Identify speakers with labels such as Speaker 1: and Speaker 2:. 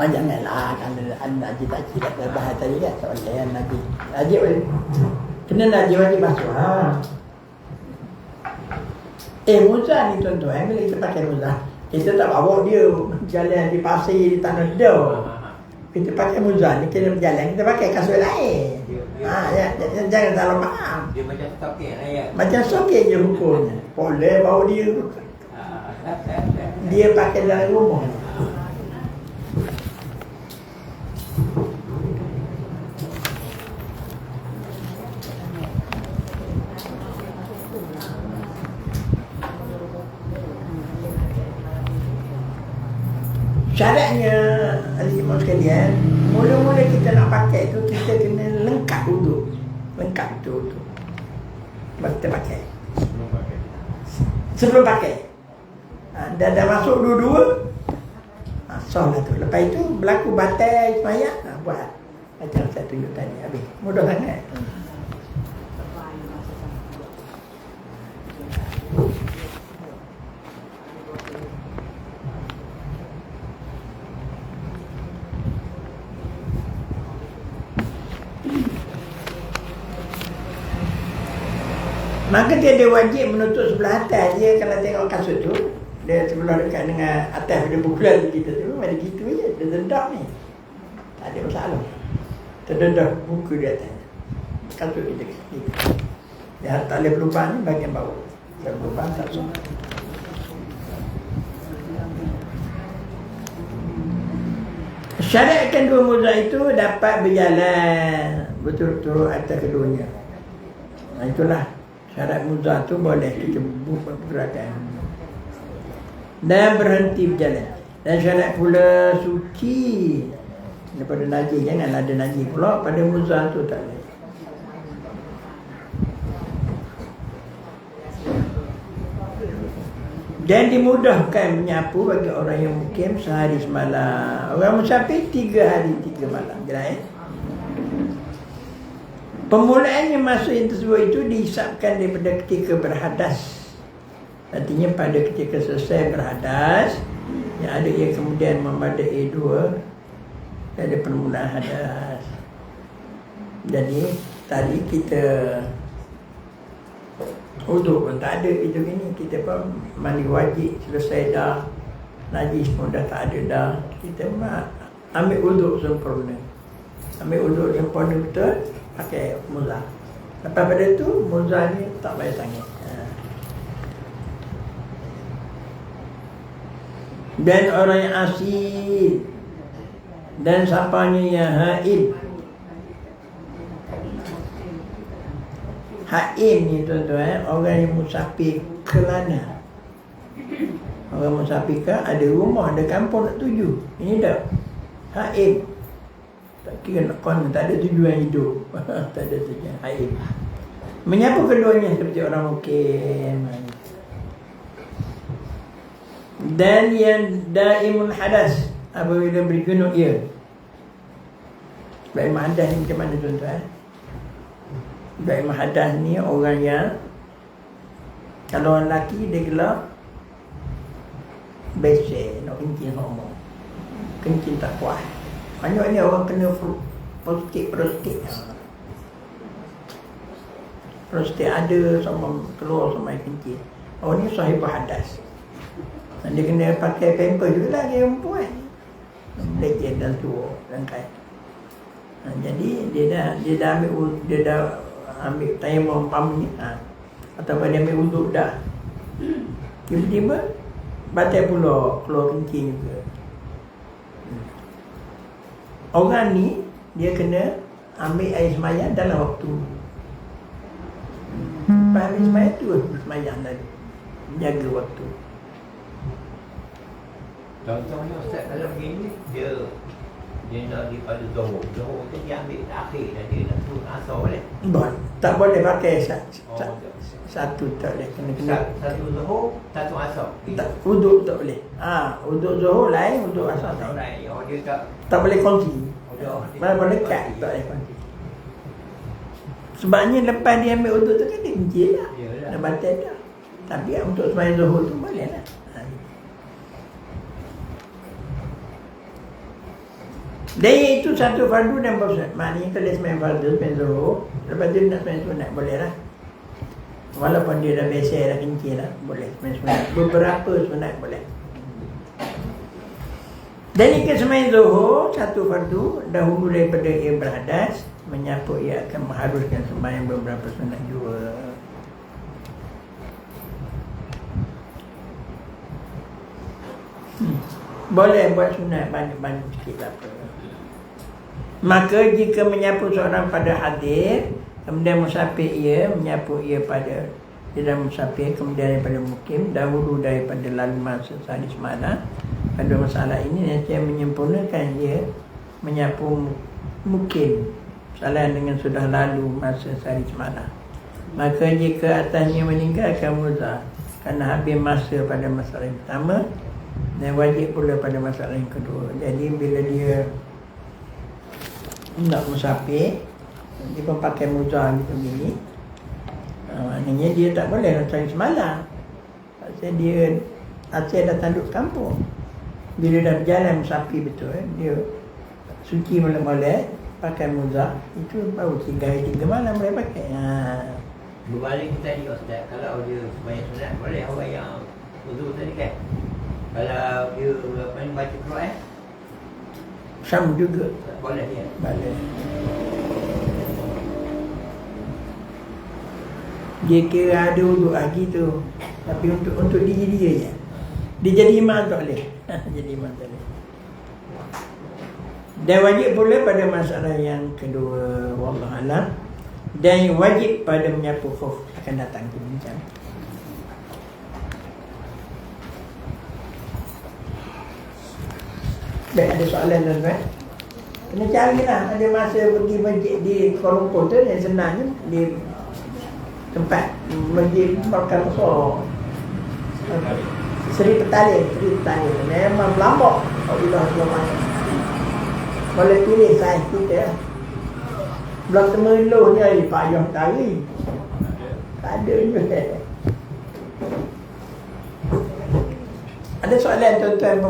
Speaker 1: Oh janganlah Kalau anda Najib tak cakap Bahas tadi kan? Soalan Najib. Najib boleh Kena Najib wajib basuh ha. Eh Muzah ni tuan-tuan Bila kita pakai Muzah Kita tak bawa dia Jalan di pasir Di tanah dah Kita pakai Muzah ni Kita berjalan Kita pakai kasut lain. Ha, ya, ya, Jangan salah faham.
Speaker 2: Dia macam stocking lah ya.
Speaker 1: Macam sokek je hukumnya. Boleh bawa dia
Speaker 2: Ah, dah, dah, dah.
Speaker 1: Dia pakai dalam rumah. Syaratnya Alimah sekalian Mula-mula kita nak pakai tu Kita kena lengkap duduk Lengkap tu duduk Baru kita pakai.
Speaker 2: Sebelum pakai.
Speaker 1: Sebelum pakai Dah, dah masuk dua-dua. Ha, Sah lah tu. Lepas itu berlaku batai semayang. Ha, Buat. Macam saya tunjuk tadi Habis. Mudah sangat. Maka dia wajib menutup sebelah atas. Dia kalau tengok kasut tu Dia sebelah dekat dengan atas dia bulan kita tu Ada gitu je Dia dendam ni. Tak ada masalah. Terdendam muka di atas. Kasut kita Dia tak boleh berlubang ni bagian bawah. Tak berlubang tak semua Syaratkan dua muzah itu dapat berjalan betul-betul atas keduanya. Nah, itulah. Syarat muzah tu boleh kita buat pergerakan. Dan berhenti berjalan. Dan syarat pula suci daripada najis janganlah ada najis pula pada muzah tu tak boleh. Dan dimudahkan menyapu bagi orang yang mukim sehari semalam. Orang musafir tiga hari tiga malam. Jelas eh? Permulaannya masa yang tersebut itu dihisapkan daripada ketika berhadas. Artinya pada ketika selesai berhadas, yang ada yang kemudian memadai dua, ada permulaan hadas. Jadi tadi kita Uduk pun tak ada. Itu gini Kita pun mandi wajib selesai dah. Najis pun dah tak ada dah. Kita ambil uduk sempurna. Ambil uduk sempurna betul Pakai muzah. Lepas pada tu muzah ni tak payah sangat ha. Dan orang yang asid Dan siapanya yang haid. Haim ni tuan-tuan Orang yang musafir kelana Orang musafir kan Ada rumah, ada kampung nak tuju. Ini dah Haim Tak kira nak kon Tak ada tujuan hidup. Tak ada tujuan Haim Menyapu keduanya? Seperti orang mukim Dan yang daimul hadas Apabila bergunung ia Daimul hadas ni macam mana tuan-tuan? Imam Hadas ni orang yang Kalau orang lelaki dia gelap Besek nak kencing ngomong Kencing tak kuat Banyak ni orang kena prostit prostit Prostit ada sama keluar sama kencing. Orang ni sahibah hadas dia kena pakai pamper juga lah dia perempuan Belajar dan tua dan kaya Ha, jadi dia dah dia dah ambil dia dah ambil tayamum umpamanya ha. ataupun dia ambil wuduk dah. Tiba-tiba batal pula keluar kencing juga. Orang ni dia kena ambil air semayang dalam waktu. Lepas ambil semayang tu semayang tadi. Jaga waktu
Speaker 2: Contohnya Ustaz kalau begini dia dia nak daripada Zohor. Zohor tu dia ambil akhir dan dia nak turun asar boleh.
Speaker 1: Bon, tak boleh pakai sa,
Speaker 2: Oh,
Speaker 1: satu tak boleh kena kena
Speaker 2: Satu, Zohor, satu asar.
Speaker 1: tak uduk tak boleh ah ha, uduk zuhur lain uduk asar lain
Speaker 2: Lain. Oh dia tak
Speaker 1: tak boleh kongsi
Speaker 2: dia, oh,
Speaker 1: Mana boleh dekat tak boleh kongsi sebabnya lepas dia ambil uduk tu kan dia kencing lah dah batal dah tapi untuk sembahyang zuhur tu boleh lah ha. Dari itu satu fardu dan bersunat. Maknanya kalau dia sembahyang fardu, sembahyang zuhur, lepas tu dia nak sembahyang sunat, boleh lah. Walaupun dia dah biasa, dah kencing lah, boleh sembahyang sunat. Beberapa sunat boleh. Dan jika sembahyang zuhur, satu fardu, dahulu daripada ia berhadas, menyapu ia akan mengharuskan sembahyang beberapa sunat juga. Hmm. Boleh buat sunat banyak-banyak sikit tak apa. Maka jika menyapu seorang pada hadir, kemudian musafir ia, menyapu ia pada tidak musafir, kemudian daripada mukim, dahulu daripada lalu masa sehari semalam, pada masalah ini saya menyempurnakan ia menyapu mu- mukim salah dengan sudah lalu masa sehari semalam. Maka jika atasnya meninggalkan muzah kerana habis masa pada masalah yang pertama dan wajib pula pada masalah yang kedua. Jadi bila dia nak musafir dia pun pakai muzah gitu gini ha, maknanya dia tak boleh nak cari semalam. Pasal dia Aceh dah tanduk kampung. Bila dah berjalan musafir betul dia suci molek-molek pakai muzah itu baru tiga hari tiga malam boleh pakai. Ha.
Speaker 2: Berbalik tadi Ustaz, kalau dia sembahyang sunat, boleh orang yang uzur tadi kan? Kalau dia apa ni baca Quran,
Speaker 1: sama juga.
Speaker 2: Boleh dia.
Speaker 1: balik. Dia kira ada untuk lagi tu. Tapi untuk untuk diri dia je. Dia jadi imam tak boleh? Jadi imam tak boleh. Dan wajib pula pada masalah yang kedua wallah alam. Dan wajib pada menyapu khuf akan datang ke bincang Baik, ada soalan tuan-tuan? Kena cari lah. Ada masa pergi masjid di Kuala Lumpur tu yang senang je. Di tempat masjid Markaz Besar. Seri Petalin. Seri Petalin. Memang melambok. Kalau belum masuk. Boleh pilih saiz kita. Belum temeluh ni hari payah tari. Tak ada je. Ada soalan tuan-tuan